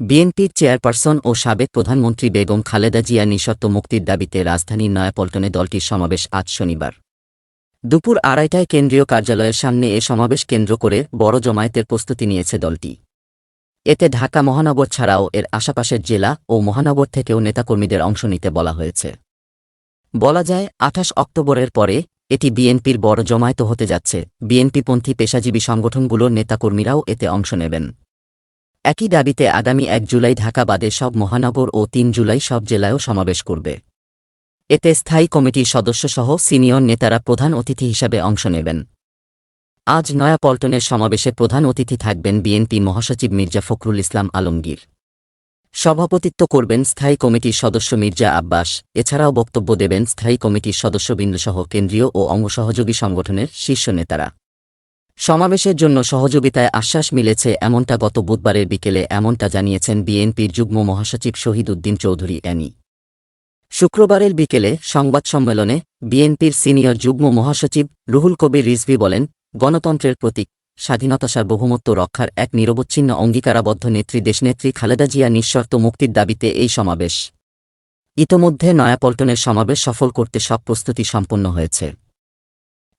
বিএনপির চেয়ারপারসন ও সাবেক প্রধানমন্ত্রী বেগম খালেদা জিয়া নিঃশর্ত মুক্তির দাবিতে রাজধানীর নয়াপল্টনে দলটির সমাবেশ আজ শনিবার। দুপুর আড়াইটায় কেন্দ্রীয় কার্যালয়ের সামনে এ সমাবেশ কেন্দ্র করে বড় জমায়েতের প্রস্তুতি নিয়েছে দলটি। এতে ঢাকা মহানগর ছাড়াও এর আশাপাশের জেলা ও মহানগর থেকেও নেতাকর্মীদের অংশ নিতে বলা হয়েছে। বলা যায়, আঠাশ অক্টোবরের পরে এটি বিএনপির বড় জমায়েত হতে যাচ্ছে। বিএনপিপন্থী পেশাজীবী সংগঠনগুলোর নেতাকর্মীরাও এতে অংশ নেবেন। একই দাবিতে আগামী এক জুলাই ঢাকা বাদে সব মহানগর ও তিন জুলাই সব জেলায়ও সমাবেশ করবে। এতে স্থায়ী কমিটির সদস্যসহ সিনিয়র নেতারা প্রধান অতিথি হিসাবে অংশ নেবেন। আজ নয়াপল্টনের সমাবেশে প্রধান অতিথি থাকবেন বিএনপি মহাসচিব মির্জা ফখরুল ইসলাম আলমগীর। সভাপতিত্ব করবেন স্থায়ী কমিটির সদস্য মির্জা আব্বাস। এছাড়াও বক্তব্য দেবেন স্থায়ী কমিটির সদস্যবৃন্দসহ কেন্দ্রীয় ও অঙ্গসহযোগী সংগঠনের শীর্ষ নেতারা। সমাবেশের জন্য সহযোগিতায় আশ্বাস মিলেছে এমনটা গত বুধবারের বিকেলে এমনটা জানিয়েছেন বিএনপির যুগ্ম মহাসচিব শহীদ উদ্দিন চৌধুরী অ্যানি শুক্রবারের বিকেলে সংবাদ সম্মেলনে বিএনপির সিনিয়র যুগ্ম মহাসচিব রুহুল কবির রিজভি বলেন, গণতন্ত্রের প্রতীক, স্বাধীনতা সার্বভৌমত্ব রক্ষার এক নিরবচ্ছিন্ন অঙ্গীকারাবদ্ধ নেত্রী দেশনেত্রী খালেদা জিয়া নিঃশর্ত মুক্তির দাবিতে এই সমাবেশ। ইতোমধ্যে নয়াপল্টনের সমাবেশ সফল করতে সব প্রস্তুতি সম্পন্ন হয়েছে।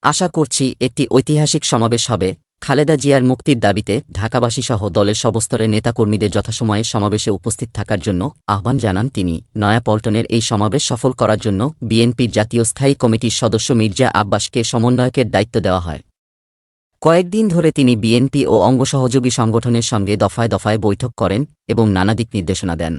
আশা করছি একটি ঐতিহাসিক সমাবেশ হবে। খালেদা জিয়ার মুক্তির দাবিতে ঢাকাবাসীসহ দলের সবস্তরের নেতাকর্মীদের যথাসময়ে সমাবেশে উপস্থিত থাকার জন্য আহ্বান জানান তিনি। নয়াপল্টনের এই সমাবেশ সফল করার জন্য বিএনপির জাতীয় স্থায়ী কমিটির সদস্য মির্জা আব্বাসকে সমন্বয়কের দায়িত্ব দেওয়া হয়। কয়েকদিন ধরে তিনি বিএনপি ও অঙ্গসহযোগী সংগঠনের সঙ্গে দফায় দফায় বৈঠক করেন এবং নানা দিক নির্দেশনা দেন।